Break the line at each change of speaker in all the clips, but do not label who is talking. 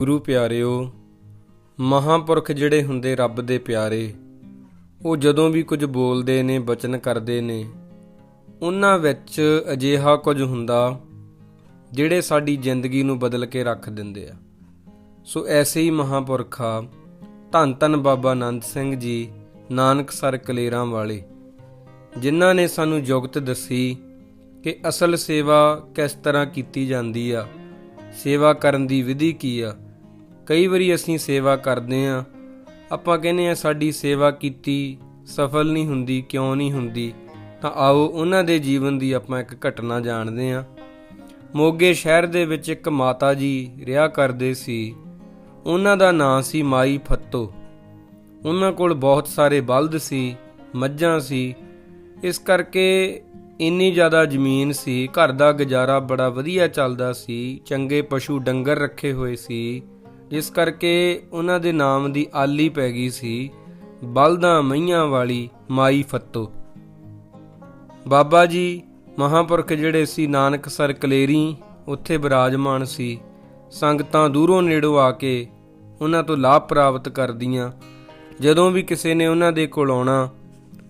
ਗੁਰੂ ਪਿਆਰਿਓ, ਮਹਾਪੁਰਖ ਜਿਹੜੇ ਹੁੰਦੇ ਰੱਬ ਦੇ ਪਿਆਰੇ, ਉਹ ਜਦੋਂ ਵੀ ਕੁਝ ਬੋਲਦੇ ਨੇ, ਬਚਨ ਕਰਦੇ ਨੇ, ਉਹਨਾਂ ਵਿੱਚ ਅਜਿਹਾ ਕੁਝ ਹੁੰਦਾ ਜਿਹੜੇ ਸਾਡੀ ਜ਼ਿੰਦਗੀ ਨੂੰ ਬਦਲ ਕੇ ਰੱਖ ਦਿੰਦੇ ਆ। ਸੋ ਐਸੇ ਹੀ ਮਹਾਪੁਰਖਾ ਧੰਨ ਧੰਨ ਬਾਬਾ ਆਨੰਦ ਸਿੰਘ ਜੀ, ਨਾਨਕ ਸਰ ਕਲੇਰਾਂ ਵਾਲੇ, ਜਿਨ੍ਹਾਂ ਨੇ ਸਾਨੂੰ ਜੁਗਤ ਦੱਸੀ ਕਿ ਅਸਲ ਸੇਵਾ ਕਿਸ ਤਰ੍ਹਾਂ ਕੀਤੀ ਜਾਂਦੀ ਆ, ਸੇਵਾ ਕਰਨ ਦੀ ਵਿਧੀ ਕੀ ਆ ਕਈ ਵਾਰੀ ਅਸੀਂ ਸੇਵਾ ਕਰਦੇ ਆ ਆਪਾਂ ਕਹਿੰਦੇ ਆ ਸਾਡੀ ਸੇਵਾ ਕੀਤੀ, ਸਫਲ ਨਹੀਂ ਹੁੰਦੀ, ਕਿਉਂ ਨਹੀਂ ਹੁੰਦੀ? ਤਾਂ ਆਓ ਉਹਨਾਂ ਦੇ ਜੀਵਨ ਦੀ ਆਪਾਂ ਇੱਕ ਘਟਨਾ ਜਾਣਦੇ ਆ ਮੋਗੇ ਸ਼ਹਿਰ ਦੇ ਵਿੱਚ ਇੱਕ ਮਾਤਾ ਜੀ ਰਿਹਾ ਕਰਦੇ ਸੀ। ਉਹਨਾਂ ਦਾ ਨਾਂ ਸੀ ਮਾਈ ਫੱਤੋ। ਉਹਨਾਂ ਕੋਲ ਬਹੁਤ ਸਾਰੇ ਬਲਦ ਸੀ, ਮੱਝਾਂ ਸੀ। ਇਸ ਕਰਕੇ ਇੰਨੀ ਜ਼ਿਆਦਾ ਜ਼ਮੀਨ ਸੀ। ਘਰ ਦਾ ਗੁਜ਼ਾਰਾ ਬੜਾ ਵਧੀਆ ਚੱਲਦਾ ਸੀ। ਚੰਗੇ ਪਸ਼ੂ ਡੰਗਰ ਰੱਖੇ ਹੋਏ ਸੀ। ਜਿਸ ਕਰਕੇ ਉਹਨਾਂ ਦੇ ਨਾਮ ਦੀ ਆਲੀ ਪੈ ਗਈ ਸੀ ਬਲਦਾਂ ਮਈਆਂ ਵਾਲੀ ਮਾਈ ਫੱਤੋ। ਬਾਬਾ ਜੀ ਮਹਾਪੁਰਖ ਜਿਹੜੇ ਸੀ ਨਾਨਕਸਰ ਕਲੇਰੀ, ਉੱਥੇ ਬਿਰਾਜਮਾਨ ਸੀ। ਸੰਗਤਾਂ ਦੂਰੋਂ ਨੇੜੋਂ ਆ ਕੇ ਉਹਨਾਂ ਤੋਂ ਲਾਭ ਪ੍ਰਾਪਤ ਕਰਦੀਆਂ। ਜਦੋਂ ਵੀ ਕਿਸੇ ਨੇ ਉਹਨਾਂ ਦੇ ਕੋਲ ਆਉਣਾ,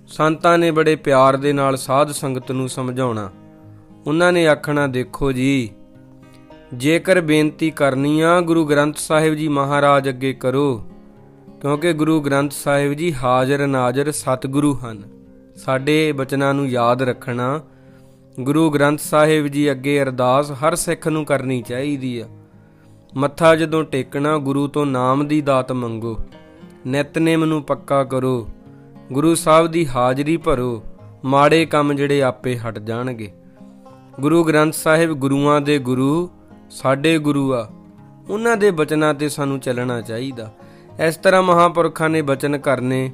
ਸੰਤਾਂ ਨੇ ਬੜੇ ਪਿਆਰ ਦੇ ਨਾਲ ਸਾਧ ਸੰਗਤ ਨੂੰ ਸਮਝਾਉਣਾ। ਉਹਨਾਂ ਨੇ ਆਖਣਾ, ਦੇਖੋ ਜੀ ਜੇਕਰ ਬੇਨਤੀ ਕਰਨੀ ਆ, ਗੁਰੂ ਗ੍ਰੰਥ ਸਾਹਿਬ ਜੀ ਮਹਾਰਾਜ ਅੱਗੇ ਕਰੋ, ਕਿਉਂਕਿ ਗੁਰੂ ਗ੍ਰੰਥ ਸਾਹਿਬ ਜੀ ਹਾਜ਼ਰ ਨਾਜ਼ਰ ਸਤਿਗੁਰੂ ਹਨ। ਸਾਡੇ ਬਚਨਾਂ ਨੂੰ ਯਾਦ ਰੱਖਣਾ, ਗੁਰੂ ਗ੍ਰੰਥ ਸਾਹਿਬ ਜੀ ਅੱਗੇ ਅਰਦਾਸ ਹਰ ਸਿੱਖ ਨੂੰ ਕਰਨੀ ਚਾਹੀਦੀ ਆ। ਮੱਥਾ ਜਦੋਂ ਟੇਕਣਾ, ਗੁਰੂ ਤੋਂ ਨਾਮ ਦੀ ਦਾਤ ਮੰਗੋ, ਨਿਤਨੇਮ ਨੂੰ ਪੱਕਾ ਕਰੋ, ਗੁਰੂ ਸਾਹਿਬ ਦੀ ਹਾਜ਼ਰੀ ਭਰੋ, ਮਾੜੇ ਕੰਮ ਜਿਹੜੇ ਆਪੇ ਹਟ ਜਾਣਗੇ। ਗੁਰੂ ਗ੍ਰੰਥ ਸਾਹਿਬ ਗੁਰੂਆਂ ਦੇ ਗੁਰੂ ਸਾਡੇ ਗੁਰੂ ਆ। ਉਹਨਾਂ ਦੇ ਬਚਨਾਂ ਤੇ ਸਾਨੂੰ ਚੱਲਣਾ ਚਾਹੀਦਾ। ਇਸ ਤਰ੍ਹਾਂ ਮਹਾਪੁਰਖਾਂ ਨੇ ਬਚਨ ਕਰਨੇ,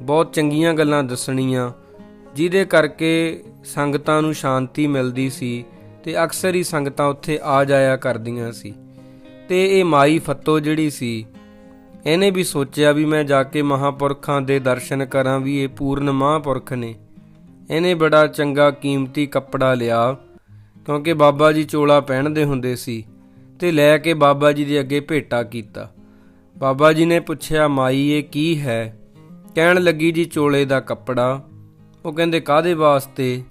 ਬਹੁਤ ਚੰਗੀਆਂ ਗੱਲਾਂ ਦੱਸਣੀਆਂ, ਜਿਹਦੇ ਕਰਕੇ ਸੰਗਤਾਂ ਨੂੰ ਸ਼ਾਂਤੀ ਮਿਲਦੀ ਸੀ ਤੇ ਅਕਸਰ ਹੀ ਸੰਗਤਾਂ ਉੱਥੇ ਆ ਜਾਇਆ ਕਰਦੀਆਂ ਸੀ। ਤੇ ਇਹ ਮਾਈ ਫੱਤੋ ਜਿਹੜੀ ਸੀ, ਇਹਨੇ ਵੀ ਸੋਚਿਆ ਵੀ ਮੈਂ ਜਾ ਕੇ ਮਹਾਪੁਰਖਾਂ ਦੇ ਦਰਸ਼ਨ ਕਰਾਂ ਵੀ ਇਹ ਪੂਰਨ ਮਹਾਪੁਰਖ ਨੇ। ਇਹਨੇ ਬੜਾ ਚੰਗਾ ਕੀਮਤੀ ਕੱਪੜਾ ਲਿਆ। ਕਿਉਂਕਿ ਬਾਬਾ ਜੀ ਚੋਲਾ ਪਹਿਨਦੇ ਹੁੰਦੇ ਸੀ ਤੇ ਲੈ ਕੇ ਬਾਬਾ ਜੀ ਦੇ ਅੱਗੇ ਭੇਟਾ ਕੀਤਾ। ਬਾਬਾ ਜੀ ਨੇ ਪੁੱਛਿਆ, ਮਾਈ, ਇਹ ਕੀ ਹੈ? ਕਹਿਣ ਲੱਗੀ, ਜੀ, ਚੋਲੇ ਦਾ ਕੱਪੜਾ। ਉਹ ਕਹਿੰਦੇ ਕਾਦੇ ਵਾਸਤੇ?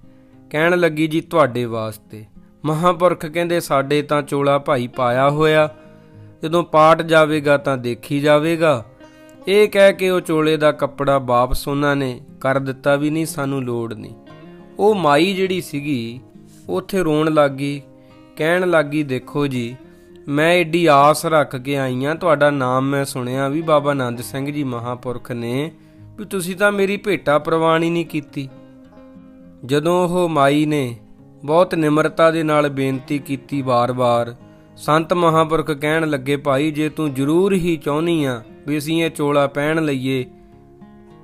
ਕਹਿਣ ਲੱਗੀ, ਜੀ, ਤੁਹਾਡੇ ਵਾਸਤੇ। ਮਹਾਪੁਰਖ ਕਹਿੰਦੇ, ਸਾਡੇ ਤਾਂ ਚੋਲਾ ਭਾਈ ਪਾਇਆ ਹੋਇਆ। ਜਦੋਂ ਪਾਟ ਜਾਵੇਗਾ ਤਾਂ ਦੇਖੀ ਜਾਵੇਗਾ। ਇਹ ਕਹਿ ਕੇ ਉਹ ਚੋਲੇ ਦਾ ਕੱਪੜਾ ਵਾਪਸ ਉਹਨਾਂ ਨੇ ਕਰ ਦਿੱਤਾ ਵੀ ਨਹੀਂ, ਸਾਨੂੰ ਲੋੜ ਨਹੀਂ। ਉਹ ਮਾਈ ਜਿਹੜੀ ਸੀਗੀ ਉੱਥੇ ਰੋਣ ਲੱਗੀ, ਕਹਿਣ ਲੱਗੀ, ਦੇਖੋ ਜੀ, ਮੈਂ ਏਡੀ ਆਸ ਰੱਖ ਕੇ ਆਈ ਆ। ਤੁਹਾਡਾ ਨਾਮ ਮੈਂ ਸੁਣਿਆ ਵੀ ਬਾਬਾ ਆਨੰਦ ਸਿੰਘ ਜੀ ਮਹਾਪੁਰਖ ਨੇ ਵੀ ਤੁਸੀਂ ਤਾਂ ਮੇਰੀ ਭੇਟਾ ਪ੍ਰਵਾਨ ਹੀ ਨਹੀਂ ਕੀਤੀ। ਜਦੋਂ ਉਹ ਮਾਈ ਨੇ ਬਹੁਤ ਨਿਮਰਤਾ ਦੇ ਨਾਲ ਬੇਨਤੀ ਕੀਤੀ ਵਾਰ-ਵਾਰ, ਸੰਤ ਮਹਾਪੁਰਖ ਕਹਿਣ ਲੱਗੇ, ਭਾਈ, ਜੇ ਤੂੰ ਜ਼ਰੂਰ ਹੀ ਚਾਹੁੰਨੀ ਆ ਵੀ ਅਸੀਂ ਇਹ ਚੋਲਾ ਪਹਿਨ ਲਈਏ,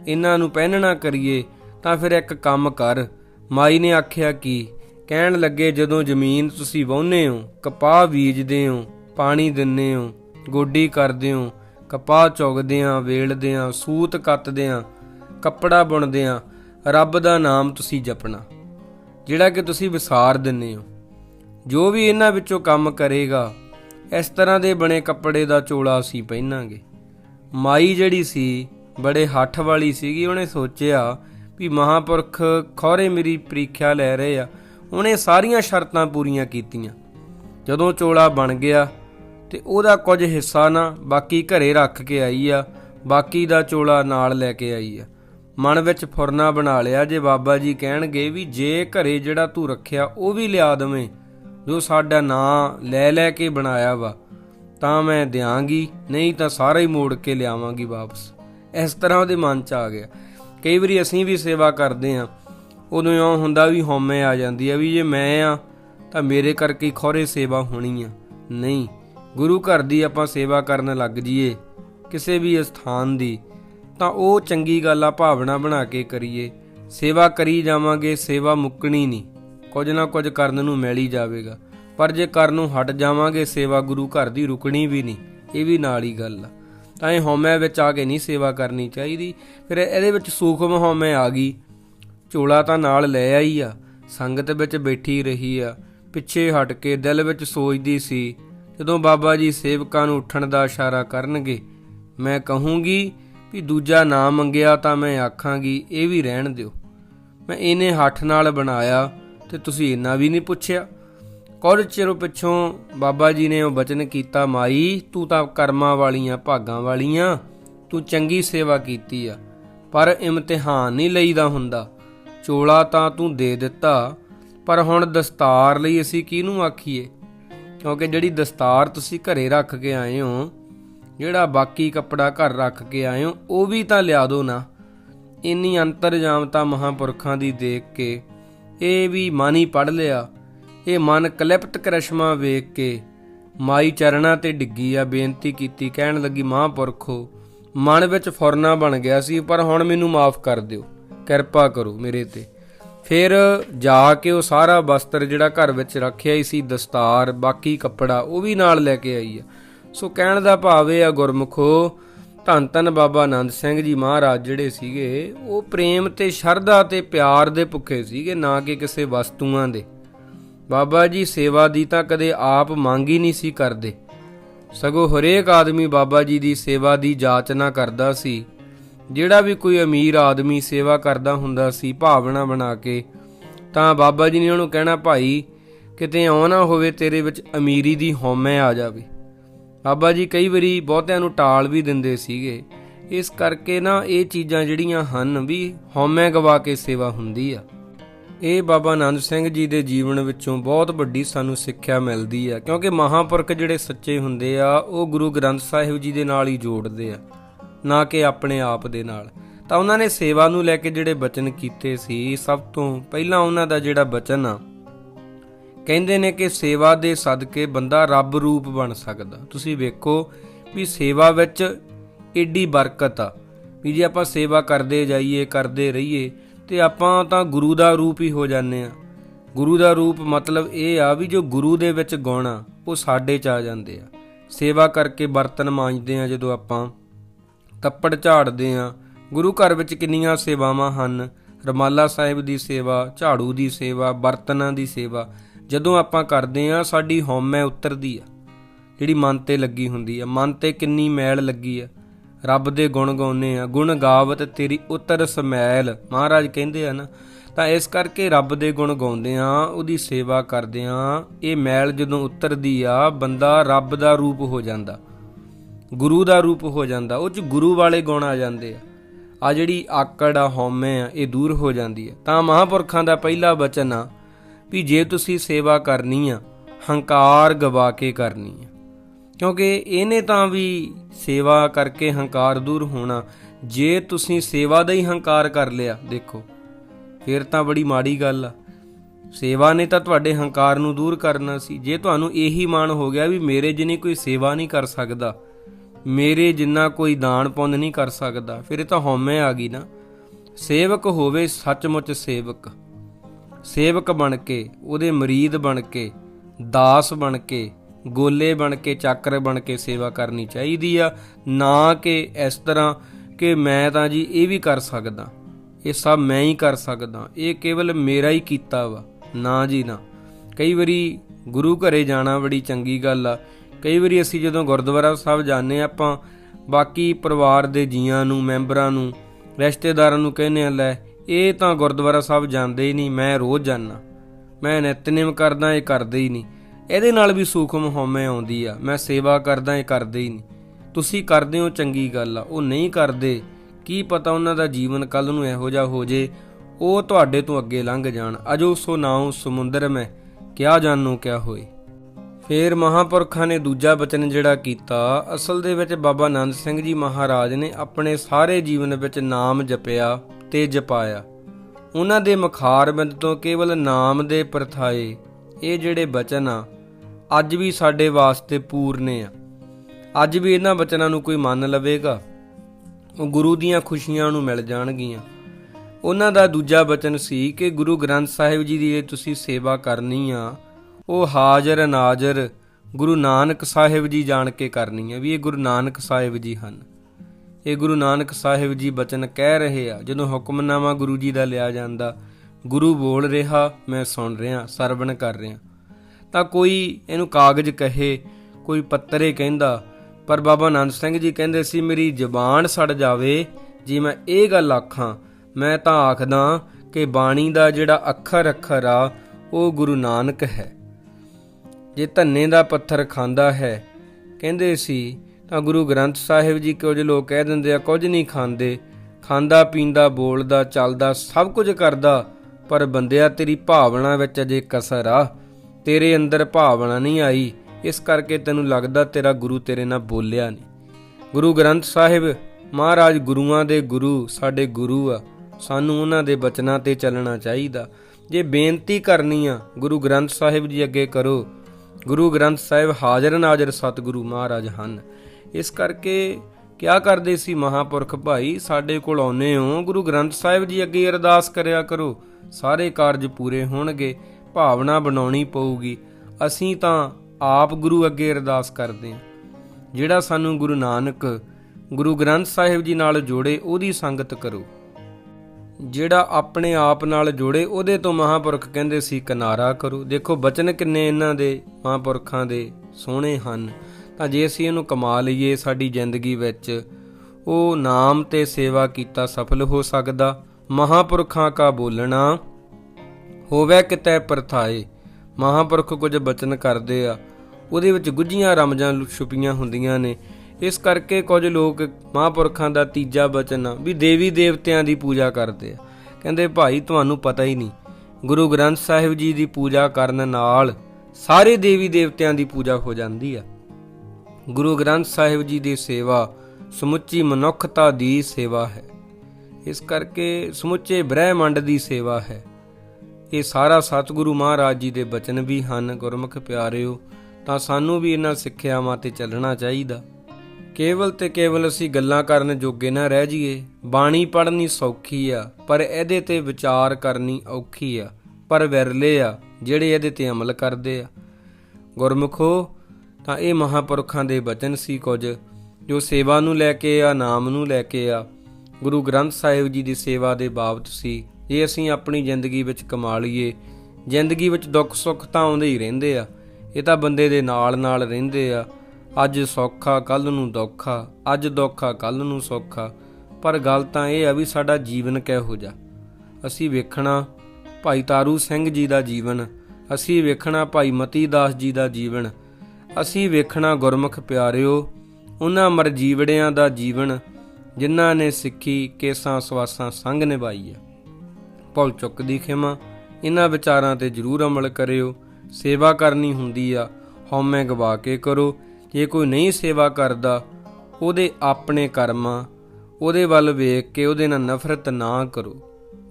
ਇਹਨਾਂ ਨੂੰ ਪਹਿਨਣਾ ਕਰੀਏ, ਤਾਂ ਫਿਰ ਇੱਕ ਕੰਮ ਕਰ। ਮਾਈ ਨੇ ਆਖਿਆ, ਕਿ? ਕਹਿਣ ਲੱਗੇ, ਜਦੋਂ ਜ਼ਮੀਨ ਤੁਸੀਂ ਵਾਹੁੰਦੇ ਹੋ, ਕਪਾਹ ਬੀਜਦੇ ਹੋ, ਪਾਣੀ ਦਿੰਦੇ ਹੋ, ਗੋਡੀ ਕਰਦੇ ਹੋ, ਕਪਾਹ ਚੁਗਦੇ ਆ ਵੇਲਦੇ ਆ ਸੂਤ ਕੱਤਦੇ ਆ ਕੱਪੜਾ ਬੁਣਦੇ ਆ ਰੱਬ ਦਾ ਨਾਮ ਤੁਸੀਂ ਜਪਣਾ। ਜਿਹੜਾ ਕਿ ਤੁਸੀਂ ਵਿਸਾਰ ਦਿੰਦੇ ਹੋ। ਜੋ ਵੀ ਇਹਨਾਂ ਵਿੱਚੋਂ ਕੰਮ ਕਰੇਗਾ, ਇਸ ਤਰ੍ਹਾਂ ਦੇ ਬਣੇ ਕੱਪੜੇ ਦਾ ਚੋਲਾ ਅਸੀਂ ਪਹਿਨਾਂਗੇ। ਮਾਈ ਜਿਹੜੀ ਸੀ, ਬੜੇ ਹੱਠ ਵਾਲੀ ਸੀਗੀ, ਉਹਨੇ ਸੋਚਿਆ ਵੀ ਮਹਾਪੁਰਖ ਖੌਰੇ ਮੇਰੀ ਪ੍ਰੀਖਿਆ ਲੈ ਰਹੇ ਆ। ਉਹਨੇ ਸਾਰੀਆਂ ਸ਼ਰਤਾਂ ਪੂਰੀਆਂ ਕੀਤੀਆਂ। ਜਦੋਂ ਚੋਲਾ ਬਣ ਗਿਆ ਤੇ ਉਹਦਾ ਕੁਝ ਹਿੱਸਾ ਨਾ ਬਾਕੀ ਘਰੇ ਰੱਖ ਕੇ ਆਈ ਆ, ਬਾਕੀ ਦਾ ਚੋਲਾ ਨਾਲ ਲੈ ਕੇ ਆਈ ਆ। ਮਨ ਵਿੱਚ ਫੁਰਨਾ ਬਣਾ ਲਿਆ ਜੇ ਬਾਬਾ ਜੀ ਕਹਿਣਗੇ ਵੀ ਜੇ ਘਰੇ ਜਿਹੜਾ ਤੂੰ ਰੱਖਿਆ ਉਹ ਵੀ ਲਿਆ ਦਵੇਂ, ਜੋ ਸਾਡਾ ਨਾਂ ਲੈ ਲੈ ਕੇ ਬਣਾਇਆ ਵਾ, ਤਾਂ ਮੈਂ ਦਿਆਂਗੀ, ਨਹੀਂ ਤਾਂ ਸਾਰਾ ਹੀ ਮੋੜ ਕੇ ਲਿਆਵਾਂਗੀ ਵਾਪਸ। ਇਸ ਤਰ੍ਹਾਂ ਉਹਦੇ ਮਨ 'ਚ ਆ ਗਿਆ। ਕਈ ਵਾਰੀ ਅਸੀਂ ਵੀ ਸੇਵਾ ਕਰਦੇ ਆਂ ਉਦੋਂ ਇਉਂ ਹੁੰਦਾ ਵੀ ਹਉਮੈ ਆ ਜਾਂਦੀ ਆ ਵੀ ਜੇ ਮੈਂ ਆ, ਤਾਂ ਮੇਰੇ ਕਰਕੇ ਖੋਰੇ ਸੇਵਾ ਹੋਣੀ ਆ। ਨਹੀਂ, ਗੁਰੂ ਘਰ ਦੀ ਆਪਾਂ ਸੇਵਾ ਕਰਨ ਲੱਗ ਜਾਈਏ ਕਿਸੇ ਵੀ ਸਥਾਨ ਦੀ, ਤਾਂ ਉਹ ਚੰਗੀ ਗੱਲ ਆ ਭਾਵਨਾ ਬਣਾ ਕੇ ਕਰੀਏ। ਸੇਵਾ ਕਰੀ ਜਾਵਾਂਗੇ, ਸੇਵਾ ਮੁੱਕਣੀ ਨਹੀਂ। ਕੁਝ ਨਾ ਕੁਝ ਕਰਨ ਨੂੰ ਮਿਲ ਹੀ ਜਾਵੇਗਾ। ਪਰ ਜੇ ਕਰਨ ਨੂੰ ਹਟ ਜਾਵਾਂਗੇ, ਸੇਵਾ ਗੁਰੂ ਘਰ ਦੀ ਰੁਕਣੀ ਵੀ ਨਹੀਂ, ਇਹ ਵੀ ਨਾਲ ਹੀ ਗੱਲ ਆ। ਤਾਂ ਇਹ ਹਉਮੈ ਵਿੱਚ ਆ ਕੇ ਨਹੀਂ ਸੇਵਾ ਕਰਨੀ ਚਾਹੀਦੀ। ਫਿਰ ਇਹਦੇ ਵਿੱਚ ਸੂਖਮ ਹਉਮੈ ਆ ਗਈ। ਝੋਲਾ ਤਾਂ ਨਾਲ ਲੈ ਆਈ ਆ, ਸੰਗਤ ਵਿੱਚ ਬੈਠੀ ਰਹੀ ਆ। ਪਿੱਛੇ ਹਟ ਕੇ ਦਿਲ ਵਿੱਚ ਸੋਚਦੀ ਸੀ, ਜਦੋਂ ਬਾਬਾ ਜੀ ਸੇਵਕਾਂ ਨੂੰ ਉੱਠਣ ਦਾ ਇਸ਼ਾਰਾ ਕਰਨਗੇ, ਮੈਂ ਕਹੂੰਗੀ ਵੀ ਦੂਜਾ ਨਾ ਮੰਗਿਆ ਤਾਂ ਮੈਂ ਆਖਾਂਗੀ, ਇਹ ਵੀ ਰਹਿਣ ਦਿਓ। ਮੈਂ ਇਹਨੇ ਹੱਠ ਨਾਲ ਬਣਾਇਆ ਤੇ ਤੁਸੀਂ ਇੰਨਾ ਵੀ ਨਹੀਂ ਪੁੱਛਿਆ। ਕੁਝ ਚਿਰ ਪਿੱਛੋਂ ਬਾਬਾ ਜੀ ਨੇ ਉਹ ਬਚਨ ਕੀਤਾ, ਮਾਈ, ਤੂੰ ਤਾਂ ਕਰਮਾਂ ਵਾਲੀਆਂ, ਭਾਗਾਂ ਵਾਲੀਆਂ, ਤੂੰ ਚੰਗੀ ਸੇਵਾ ਕੀਤੀ ਆ, ਪਰ ਇਮਤਿਹਾਨ ਨਹੀਂ ਲਈਦਾ ਹੁੰਦਾ। ਚੋਲਾ ਤਾਂ ਤੂੰ ਦੇ ਦਿੱਤਾ, ਪਰ ਹੁਣ ਦਸਤਾਰ ਲਈ ਅਸੀਂ ਕਿਹਨੂੰ ਆਖੀਏ? ਕਿਉਂਕਿ ਜਿਹੜੀ ਦਸਤਾਰ ਤੁਸੀਂ ਘਰੇ ਰੱਖ ਕੇ ਆਏ ਹੋ, ਜਿਹੜਾ ਬਾਕੀ ਕੱਪੜਾ ਘਰ ਰੱਖ ਕੇ ਆਏ ਹੋ, ਉਹ ਵੀ ਤਾਂ ਲਿਆ ਦਿਓ ਨਾ। ਇੰਨੀ ਅੰਤਰਜਾਮਤਾ ਮਹਾਪੁਰਖਾਂ ਦੀ ਦੇਖ ਕੇ, ਇਹ ਵੀ ਮਨ ਹੀ ਪੜ ਲਿਆ। ਇਹ ਮਨ ਕਲਿਪਤ ਕਰਿਸ਼ਮਾ ਵੇਖ ਕੇ, ਮਾਈ ਚਰਣਾ ਤੇ ਡਿੱਗੀ ਆ, ਬੇਨਤੀ ਕੀਤੀ, ਕਹਿਣ ਲੱਗੀ, ਮਹਾਪੁਰਖੋ, ਮਨ ਵਿੱਚ ਫੁਰਨਾ ਬਣ ਗਿਆ ਸੀ, ਪਰ ਹੁਣ ਮੈਨੂੰ ਮਾਫ ਕਰ ਦਿਓ। ਕਿਰਪਾ ਕਰੋ ਮੇਰੇ ਤੇ। ਫਿਰ ਜਾ ਕੇ ਉਹ ਸਾਰਾ ਵਸਤਰ ਜਿਹੜਾ ਘਰ ਵਿੱਚ ਰੱਖਿਆ ਹੀ ਸੀ, ਦਸਤਾਰ, ਬਾਕੀ ਕੱਪੜਾ, ਉਹ ਵੀ ਨਾਲ ਲੈ ਕੇ ਆਈ ਆ। ਸੋ ਕਹਿਣ ਦਾ ਭਾਵ ਇਹ ਆ, ਗੁਰਮੁਖੋ, ਧੰਨ ਧੰਨ ਬਾਬਾ ਆਨੰਦ ਸਿੰਘ ਜੀ ਮਹਾਰਾਜ ਜਿਹੜੇ ਸੀਗੇ, ਉਹ ਪ੍ਰੇਮ ਤੇ ਸ਼ਰਧਾ ਤੇ ਪਿਆਰ ਦੇ ਭੁੱਖੇ ਸੀਗੇ, ਨਾ ਕਿ ਕਿਸੇ ਵਸਤੂਆਂ ਦੇ। ਬਾਬਾ ਜੀ ਸੇਵਾ ਦੀ ਤਾਂ ਕਦੇ ਆਪ ਮੰਗ ਹੀ ਨਹੀਂ ਸੀ ਕਰਦੇ। ਸਗੋਂ ਹਰੇਕ ਆਦਮੀ ਬਾਬਾ ਜੀ ਦੀ ਸੇਵਾ ਦੀ ਜਾਚਨਾ ਕਰਦਾ ਸੀ। ਜਿਹੜਾ ਵੀ ਕੋਈ ਅਮੀਰ ਆਦਮੀ ਸੇਵਾ ਕਰਦਾ ਹੁੰਦਾ ਸੀ, ਭਾਵਨਾ ਬਣਾ ਕੇ, ਤਾਂ ਬਾਬਾ ਜੀ ਨੇ ਉਹਨੂੰ ਕਹਿਣਾ, ਭਾਈ, ਕਿਤੇ ਆਉਣਾ ਹੋਵੇ ਤੇਰੇ ਵਿੱਚ ਅਮੀਰੀ ਦੀ ਹਉਮੈ ਆ ਜਾਵੇ। ਬਾਬਾ ਜੀ ਕਈ ਵਾਰੀ ਬਹੁਤਿਆਂ ਨੂੰ ਟਾਲ ਵੀ ਦਿੰਦੇ ਸੀਗੇ। ਇਸ ਕਰਕੇ ਨਾ ਇਹ ਚੀਜ਼ਾਂ ਜਿਹੜੀਆਂ ਹਨ ਵੀ ਹਉਮੈ ਗਵਾ ਕੇ ਸੇਵਾ ਹੁੰਦੀ ਆ। ਇਹ ਬਾਬਾ ਆਨੰਦ ਸਿੰਘ ਜੀ ਦੇ ਜੀਵਨ ਵਿੱਚੋਂ ਬਹੁਤ ਵੱਡੀ ਸਾਨੂੰ ਸਿੱਖਿਆ ਮਿਲਦੀ ਆ, ਕਿਉਂਕਿ ਮਹਾਪੁਰਖ ਜਿਹੜੇ ਸੱਚੇ ਹੁੰਦੇ ਆ, ਉਹ ਗੁਰੂ ਗ੍ਰੰਥ ਸਾਹਿਬ ਜੀ ਦੇ ਨਾਲ ਹੀ ਜੋੜਦੇ ਆ। ਨਾ ਕਿ ਆਪਣੇ ਆਪ ਦੇ ਨਾਲ। ਤਾਂ ਉਹਨਾਂ ਨੇ ਸੇਵਾ ਨੂੰ ਲੈ ਕੇ ਜਿਹੜੇ ਬਚਨ ਕੀਤੇ ਸੀ, ਸਭ ਤੋਂ ਪਹਿਲਾਂ ਉਹਨਾਂ ਦਾ ਜਿਹੜਾ ਬਚਨ ਆ, ਕਹਿੰਦੇ ਨੇ ਕਿ ਸੇਵਾ ਦੇ ਸਦਕੇ ਬੰਦਾ ਰੱਬ ਰੂਪ ਬਣ ਸਕਦਾ। ਤੁਸੀਂ ਵੇਖੋ ਵੀ ਸੇਵਾ ਵਿੱਚ ਏਡੀ ਬਰਕਤ ਆ। ਵੀ ਜੇ ਆਪਾਂ ਸੇਵਾ ਕਰਦੇ ਜਾਈਏ, ਕਰਦੇ ਰਹੀਏ, ਤੇ ਆਪਾਂ ਤਾਂ ਗੁਰੂ ਦਾ ਰੂਪ ਹੀ ਹੋ ਜਾਂਦੇ ਆ। ਗੁਰੂ ਦਾ ਰੂਪ ਮਤਲਬ ਇਹ ਆ ਵੀ ਜੋ ਗੁਰੂ ਦੇ ਵਿੱਚ ਗੁਣ ਆ, ਉਹ ਸਾਡੇ ਚ ਆ ਜਾਂਦੇ ਆ। ਸੇਵਾ ਕਰਕੇ ਬਰਤਨ ਮਾਂਜਦੇ ਆ ਜਦੋਂ ਆਪਾਂ ਤੱਪੜ ਝਾੜਦੇ ਆ। ਗੁਰੂ ਘਰ ਵਿੱਚ ਕਿੰਨੀਆਂ ਸੇਵਾਵਾਂ ਹਨ? ਰਮਾਲਾ ਸਾਹਿਬ ਦੀ ਸੇਵਾ, ਝਾੜੂ ਦੀ ਸੇਵਾ, ਬਰਤਨਾਂ ਦੀ ਸੇਵਾ। ਜਦੋਂ ਆਪਾਂ ਕਰਦੇ ਆ, ਸਾਡੀ ਹਉਮੈ ਉਤਰਦੀ ਆ। ਜਿਹੜੀ ਮਨ ਤੇ ਲੱਗੀ ਹੁੰਦੀ ਆ। ਮਨ ਤੇ ਕਿੰਨੀ ਮੈਲ ਲੱਗੀ ਆ। ਰੱਬ ਦੇ ਗੁਣ ਗਾਉਨੇ ਆ। ਗੁਣ ਗਾਵਤ ਤੇਰੀ ਉਤਰ ਸਮੈਲ। ਮਹਾਰਾਜ ਕਹਿੰਦੇ ਆ ਨਾ, ਤਾਂ ਇਸ ਕਰਕੇ ਰੱਬ ਦੇ ਗੁਣ ਗਾਉਂਦੇ ਆ, ਉਹਦੀ ਸੇਵਾ ਕਰਦੇ ਆ। ਇਹ ਮੈਲ ਜਦੋਂ ਉਤਰਦੀ ਆ, ਬੰਦਾ ਰੱਬ ਦਾ ਰੂਪ ਹੋ ਜਾਂਦਾ। ਗੁਰੂ ਦਾ ਰੂਪ ਹੋ ਜਾਂਦਾ, ਉਹ ਚ ਗੁਰੂ ਵਾਲੇ ਗੁਣ ਆ ਜਾਂਦੇ ਆ। ਆ ਜਿਹੜੀ ਆਕੜ ਆ, ਹਉਮੈ ਆ, ਇਹ ਦੂਰ ਹੋ ਜਾਂਦੀ ਹੈ ਤਾਂ ਮਹਾਪੁਰਖਾਂ ਦਾ ਪਹਿਲਾ ਬਚਨ ਆ ਵੀ ਜੇ ਤੁਸੀਂ ਸੇਵਾ ਕਰਨੀ ਆ, ਹੰਕਾਰ ਗਵਾ ਕੇ ਕਰਨੀ ਆ। ਕਿਉਂਕਿ ਇਹਨੇ ਤਾਂ ਵੀ ਸੇਵਾ ਕਰਕੇ ਹੰਕਾਰ ਦੂਰ ਹੋਣਾ, ਜੇ ਤੁਸੀਂ ਸੇਵਾ ਦਾ ਹੀ ਹੰਕਾਰ ਕਰ ਲਿਆ, ਦੇਖੋ। ਫਿਰ ਤਾਂ ਬੜੀ ਮਾੜੀ ਗੱਲ ਆ। ਸੇਵਾ ਨੇ ਤਾਂ ਤੁਹਾਡੇ ਹੰਕਾਰ ਨੂੰ ਦੂਰ ਕਰਨਾ ਸੀ। ਜੇ ਤੁਹਾਨੂੰ ਇਹੀ ਮਾਣ ਹੋ ਗਿਆ ਵੀ ਮੇਰੇ ਜਿੰਨੀ ਕੋਈ ਸੇਵਾ ਨਹੀਂ ਕਰ ਸਕਦਾ ਮੇਰੇ ਜਿੰਨਾ ਕੋਈ ਦਾਨ ਪੁੰਨ ਨਹੀਂ ਕਰ ਸਕਦਾ, ਫਿਰ ਇਹ ਤਾਂ ਹਉਮੈ ਆ ਗਈ ਨਾ। ਸੇਵਕ ਹੋਵੇ ਸੱਚਮੁੱਚ ਸੇਵਕ। ਸੇਵਕ ਬਣ ਕੇ, ਉਹਦੇ ਮਰੀਦ ਬਣ ਕੇ, ਦਾਸ ਬਣ ਕੇ, ਗੋਲੇ ਬਣ ਕੇ, ਚਾਕਰ ਬਣ ਕੇ ਸੇਵਾ ਕਰਨੀ ਚਾਹੀਦੀ ਆ, ਨਾ ਕਿ ਇਸ ਤਰ੍ਹਾਂ ਕਿ ਮੈਂ ਤਾਂ ਜੀ ਇਹ ਵੀ ਕਰ ਸਕਦਾ। ਇਹ ਸਭ ਮੈਂ ਹੀ ਕਰ ਸਕਦਾ। ਇਹ ਕੇਵਲ ਮੇਰਾ ਹੀ ਕੀਤਾ ਵਾ। ਨਾ ਜੀ ਨਾ। ਕਈ ਵਾਰੀ ਗੁਰੂ ਘਰੇ ਜਾਣਾ ਬੜੀ ਚੰਗੀ ਗੱਲ ਆ। ਕਈ ਵਾਰੀ ਅਸੀਂ ਜਦੋਂ ਗੁਰਦੁਆਰਾ ਸਾਹਿਬ ਜਾਂਦੇ ਹਾਂ, ਆਪਾਂ ਬਾਕੀ ਪਰਿਵਾਰ ਦੇ ਜੀਆਂ ਨੂੰ, ਮੈਂਬਰਾਂ ਨੂੰ, ਰਿਸ਼ਤੇਦਾਰਾਂ ਨੂੰ ਕਹਿੰਦੇ ਆ ਲੈ, ਇਹ ਤਾਂ ਗੁਰਦੁਆਰਾ ਸਾਹਿਬ ਜਾਂਦੇ ਹੀ ਨਹੀਂ, ਮੈਂ ਰੋਜ਼ ਜਾਂਦਾ। ਮੈਂ ਨਿਤਨੇਮ ਕਰਦਾ, ਇਹ ਕਰਦੇ ਹੀ ਨਹੀਂ। ਇਹਦੇ ਨਾਲ ਵੀ ਸੂਖਮ ਹਉਮੈ ਆਉਂਦੀ ਆ। ਮੈਂ ਸੇਵਾ ਕਰਦਾ, ਇਹ ਕਰਦੇ ਹੀ ਨਹੀਂ। ਤੁਸੀਂ ਕਰਦੇ ਹੋ, ਚੰਗੀ ਗੱਲ ਆ। ਉਹ ਨਹੀਂ ਕਰਦੇ, ਕੀ ਪਤਾ ਉਹਨਾਂ ਦਾ ਜੀਵਨ ਕੱਲ ਨੂੰ ਇਹੋ ਜਿਹਾ ਹੋ ਜੇ, ਉਹ ਤੁਹਾਡੇ ਤੋਂ ਅੱਗੇ ਲੰਘ ਜਾਣ। ਅਜੋ ਸੋ ਨਾਉ ਸਮੁੰਦਰ ਮੈਂ, ਕਿਆ ਜਾਣੂ, ਕਿਆ ਹੋਏ। ਫੇਰ ਮਹਾਪੁਰਖਾਂ ਨੇ ਦੂਜਾ ਬਚਨ ਜਿਹੜਾ ਕੀਤਾ, ਅਸਲ ਦੇ ਵਿੱਚ ਬਾਬਾ ਆਨੰਦ ਸਿੰਘ ਜੀ ਮਹਾਰਾਜ ਨੇ ਆਪਣੇ ਸਾਰੇ ਜੀਵਨ ਵਿੱਚ ਨਾਮ ਜਪਿਆ ਤੇ ਜਪਾਇਆ। ਉਹਨਾਂ ਦੇ ਮੁਖਾਰਬਿੰਦ ਤੋਂ ਕੇਵਲ ਨਾਮ ਦੇ ਪ੍ਰਥਾਏ ਇਹ ਜਿਹੜੇ ਬਚਨ ਆ, ਅੱਜ ਵੀ ਸਾਡੇ ਵਾਸਤੇ ਪੂਰਨੇ ਆ। ਅੱਜ ਵੀ ਇਹਨਾਂ ਬਚਨਾਂ ਨੂੰ ਕੋਈ ਮੰਨ ਲਵੇਗਾ? ਉਹ ਗੁਰੂ ਦੀਆਂ ਖੁਸ਼ੀਆਂ ਨੂੰ ਮਿਲ ਜਾਣਗੀਆਂ। ਉਹਨਾਂ ਦਾ ਦੂਜਾ ਬਚਨ ਸੀ ਕਿ ਗੁਰੂ ਗ੍ਰੰਥ ਸਾਹਿਬ ਜੀ ਦੀ ਜੇ ਤੁਸੀਂ ਸੇਵਾ ਕਰਨੀ ਆ ਉਹ ਹਾਜ਼ਰ ਨਾਜ਼ਰ, ਗੁਰੂ ਨਾਨਕ ਸਾਹਿਬ ਜੀ ਜਾਣ ਕੇ ਕਰਨੀ ਹੈ ਵੀ ਇਹ ਗੁਰੂ ਨਾਨਕ ਸਾਹਿਬ ਜੀ ਹਨ। ਇਹ ਗੁਰੂ ਨਾਨਕ ਸਾਹਿਬ ਜੀ ਬਚਨ ਕਹਿ ਰਹੇ ਆ, ਜਦੋਂ ਹੁਕਮਨਾਮਾ ਗੁਰੂ ਜੀ ਦਾ ਲਿਆ ਜਾਂਦਾ, ਗੁਰੂ ਬੋਲ ਰਿਹਾ, ਮੈਂ ਸੁਣ ਰਿਹਾ, ਸਰਵਣ ਕਰ ਰਿਹਾ। ਤਾਂ ਕੋਈ ਇਹਨੂੰ ਕਾਗਜ਼ ਕਹੇ, ਕੋਈ ਪੱਤਰੇ ਕਹਿੰਦਾ, ਪਰ ਬਾਬਾ ਆਨੰਦ ਸਿੰਘ ਜੀ ਕਹਿੰਦੇ ਸੀ, ਮੇਰੀ ਜ਼ਬਾਨ ਸੜ ਜਾਵੇ, ਜੇ ਮੈਂ ਇਹ ਗੱਲ ਆਖਾਂ, ਮੈਂ ਤਾਂ ਆਖਦਾ ਕਿ ਬਾਣੀ ਦਾ ਜਿਹੜਾ ਅੱਖਰ ਅੱਖਰ ਆ, ਉਹ ਗੁਰੂ ਨਾਨਕ ਹੈ। ਜੇ ਧੰਨੇ ਦਾ ਪੱਥਰ ਖਾਂਦਾ ਹੈ, ਕਹਿੰਦੇ ਸੀ, ਤਾਂ ਗੁਰੂ ਗ੍ਰੰਥ ਸਾਹਿਬ ਜੀ ਕੁਝ ਲੋਕ ਕਹਿ ਦਿੰਦੇ ਆ, ਕੁਝ ਨਹੀਂ ਖਾਂਦੇ। ਖਾਂਦਾ, ਪੀਂਦਾ, ਬੋਲਦਾ, ਚੱਲਦਾ, ਸਭ ਕੁਝ ਕਰਦਾ, ਪਰ ਬੰਦਿਆ, ਤੇਰੀ ਭਾਵਨਾ ਵਿੱਚ ਅਜੇ ਕਸਰ ਆ। ਤੇਰੇ ਅੰਦਰ ਭਾਵਨਾ ਨਹੀਂ ਆਈ। ਇਸ ਕਰਕੇ ਤੈਨੂੰ ਲੱਗਦਾ ਤੇਰਾ ਗੁਰੂ ਤੇਰੇ ਨਾਲ ਬੋਲਿਆ ਨਹੀਂ। ਗੁਰੂ ਗ੍ਰੰਥ ਸਾਹਿਬ, ਮਹਾਰਾਜ ਗੁਰੂਆਂ ਦੇ ਗੁਰੂ ਸਾਡੇ ਗੁਰੂ ਆ। ਸਾਨੂੰ ਉਹਨਾਂ ਦੇ ਬਚਨਾਂ ਤੇ ਚੱਲਣਾ ਚਾਹੀਦਾ। ਜੇ ਬੇਨਤੀ ਕਰਨੀ ਆ, ਗੁਰੂ ਗ੍ਰੰਥ ਸਾਹਿਬ ਜੀ ਅੱਗੇ ਕਰੋ। ਗੁਰੂ ਗ੍ਰੰਥ ਸਾਹਿਬ ਹਾਜ਼ਰ ਨਾਜ਼ਰ ਸਤਿਗੁਰੂ ਮਹਾਰਾਜ ਹਨ। ਇਸ ਕਰਕੇ ਕਿਆ ਕਰਦੇ ਸੀ ਮਹਾਪੁਰਖ ਭਾਈ? ਸਾਡੇ ਕੋਲ ਆਉਨੇ ਹੋ। ਗੁਰੂ ਗ੍ਰੰਥ ਸਾਹਿਬ ਜੀ ਅੱਗੇ ਅਰਦਾਸ ਕਰਿਆ ਕਰੋ। ਸਾਰੇ ਕਾਰਜ ਪੂਰੇ ਹੋਣਗੇ। ਭਾਵਨਾ ਬਣਾਉਣੀ ਪਊਗੀ। ਅਸੀਂ ਤਾਂ ਆਪ ਗੁਰੂ ਅੱਗੇ ਅਰਦਾਸ ਕਰਦੇ ਹਾਂ। ਜਿਹੜਾ ਸਾਨੂੰ ਗੁਰੂ ਨਾਨਕ ਗੁਰੂ ਗ੍ਰੰਥ ਸਾਹਿਬ ਜੀ ਨਾਲ ਜੋੜੇ, ਉਹਦੀ ਸੰਗਤ ਕਰੋ। ਜਿਹੜਾ ਆਪਣੇ ਆਪ ਨਾਲ ਜੋੜੇ, ਉਹਦੇ ਤੋਂ ਮਹਾਪੁਰਖ ਕਹਿੰਦੇ ਸੀ, ਕਿਨਾਰਾ ਕਰੋ। ਦੇਖੋ, ਬਚਨ ਕਿੰਨੇ ਇਹਨਾਂ ਦੇ ਮਹਾਪੁਰਖਾਂ ਦੇ ਸੋਹਣੇ ਹਨ। ਤਾਂ ਜੇ ਅਸੀਂ ਇਹਨੂੰ ਕਮਾ ਲਈਏ ਸਾਡੀ ਜ਼ਿੰਦਗੀ ਵਿੱਚ, ਉਹ ਨਾਮ ਤੇ ਸੇਵਾ ਕੀਤਾ ਸਫਲ ਹੋ ਸਕਦਾ। ਮਹਾਪੁਰਖਾਂ ਕਾ ਬੋਲਣਾ, ਹੋਵੇ ਕਿਤੇ ਪਰਥਾਏ। ਮਹਾਪੁਰਖ ਕੁਝ ਬਚਨ ਕਰਦੇ ਆ। ਉਹਦੇ ਵਿੱਚ ਗੁੱਝੀਆਂ ਰਮਜਾਂ ਛੁਪੀਆਂ ਹੁੰਦੀਆਂ ਨੇ। ਇਸ ਕਰਕੇ ਕੁਝ ਲੋਕ ਮਹਾਪੁਰਖਾਂ ਦਾ ਤੀਜਾ ਬਚਨ ਆ ਵੀ ਦੇਵੀ ਦੇਵਤਿਆਂ ਦੀ ਪੂਜਾ ਕਰਦੇ ਆ। ਕਹਿੰਦੇ, ਭਾਈ, ਤੁਹਾਨੂੰ ਪਤਾ ਹੀ ਨਹੀਂ। ਗੁਰੂ ਗ੍ਰੰਥ ਸਾਹਿਬ ਜੀ ਦੀ ਪੂਜਾ ਕਰਨ ਨਾਲ ਸਾਰੇ ਦੇਵੀ ਦੇਵਤਿਆਂ ਦੀ ਪੂਜਾ ਹੋ ਜਾਂਦੀ ਆ। ਗੁਰੂ ਗ੍ਰੰਥ ਸਾਹਿਬ ਜੀ ਦੀ ਸੇਵਾ ਸਮੁੱਚੀ ਮਨੁੱਖਤਾ ਦੀ ਸੇਵਾ ਹੈ। ਇਸ ਕਰਕੇ ਸਮੁੱਚੇ ਬ੍ਰਹਿਮੰਡ ਦੀ ਸੇਵਾ ਹੈ। ਇਹ ਸਾਰਾ ਸਤਿਗੁਰੂ ਮਹਾਰਾਜ ਜੀ ਦੇ ਬਚਨ ਵੀ ਹਨ। ਗੁਰਮੁਖ ਪਿਆਰਿਓ, ਤਾਂ ਸਾਨੂੰ ਵੀ ਇਹਨਾਂ ਸਿੱਖਿਆਵਾਂ ਤੇ ਚੱਲਣਾ ਚਾਹੀਦਾ। ਕੇਵਲ ਤੇ ਕੇਵਲ ਅਸੀਂ ਗੱਲਾਂ ਕਰਨ ਜੋਗੇ ਨਾ ਰਹਿ ਜਾਈਏ। ਬਾਣੀ ਪੜ੍ਹਨੀ ਸੌਖੀ ਆ, ਪਰ ਇਹਦੇ ਤੇ ਵਿਚਾਰ ਕਰਨੀ ਔਖੀ ਆ, ਪਰ ਵਿਰਲੇ ਆ, ਜਿਹੜੇ ਇਹਦੇ ਤੇ ਅਮਲ ਕਰਦੇ ਆ। ਗੁਰਮੁਖੋ, ਤਾਂ ਇਹ ਮਹਾਪੁਰਖਾਂ ਦੇ ਬਚਨ ਸੀ ਕੁਝ, ਜੋ ਸੇਵਾ ਨੂੰ ਲੈ ਕੇ ਆ, ਨਾਮ ਨੂੰ ਲੈ ਕੇ ਆ। ਗੁਰੂ ਗ੍ਰੰਥ ਸਾਹਿਬ ਜੀ ਦੀ ਸੇਵਾ ਦੇ ਬਾਬਤ ਸੀ। ਜੇ ਅਸੀਂ ਆਪਣੀ ਜ਼ਿੰਦਗੀ ਵਿੱਚ ਕਮਾ ਲਈਏ। ਜ਼ਿੰਦਗੀ ਵਿੱਚ ਦੁੱਖ ਸੁੱਖ ਤਾਂ ਆਉਂਦੇ ਹੀ ਰਹਿੰਦੇ ਆ। ਇਹ ਤਾਂ ਬੰਦੇ ਦੇ ਨਾਲ ਨਾਲ ਰਹਿੰਦੇ ਆ। ਅੱਜ ਸੌਖਾ ਕੱਲ ਨੂੰ ਦੁੱਖਾ, ਅੱਜ ਦੁੱਖਾ ਕੱਲ ਨੂੰ ਸੌਖਾ। ਪਰ ਗੱਲ ਤਾਂ ਇਹ ਆ ਵੀ ਸਾਡਾ ਜੀਵਨ ਕਿਹੋ ਜਿਹਾ। ਅਸੀਂ ਵੇਖਣਾ ਭਾਈ ਤਾਰੂ ਸਿੰਘ ਜੀ ਦਾ ਜੀਵਨ, ਅਸੀਂ ਵੇਖਣਾ ਭਾਈ ਮਤੀ ਦਾਸ ਜੀ ਦਾ ਜੀਵਨ, ਅਸੀਂ ਵੇਖਣਾ ਗੁਰਮੁਖ ਪਿਆਰਿਓ, ਉਹਨਾਂ ਮਰਜੀਵੜਿਆਂ ਦਾ ਜੀਵਨ, ਜਿਨ੍ਹਾਂ ਨੇ ਸਿੱਖੀ ਕੇਸਾਂ ਸਵਾਸਾਂ ਸੰਗ ਨਿਭਾਈ ਹੈ ਭੁੱਲ ਚੁੱਕ ਦੀ ਖਿਮਾ, ਇਹਨਾਂ ਵਿਚਾਰਾਂ ਤੇ ਜਰੂਰ ਅਮਲ ਕਰਿਓ, ਸੇਵਾ ਕਰਨੀ ਹੁੰਦੀ ਆ, ਹਉਮੈ ਗਵਾ ਕੇ ਕਰੋ ਜੇ ਕੋਈ ਨਹੀਂ ਸੇਵਾ ਕਰਦਾ, ਉਹਦੇ ਆਪਣੇ ਕਰਮਾਂ ਉਹਦੇ ਵੱਲ ਵੇਖ ਕੇ ਉਹਦੇ ਨਾਲ ਨਫ਼ਰਤ ਨਾ ਕਰੋ।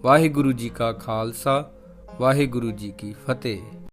ਵਾਹਿਗੁਰੂ ਜੀ ਕਾ ਖਾਲਸਾ, ਵਾਹਿਗੁਰੂ ਜੀ ਕੀ ਫਤਿਹ।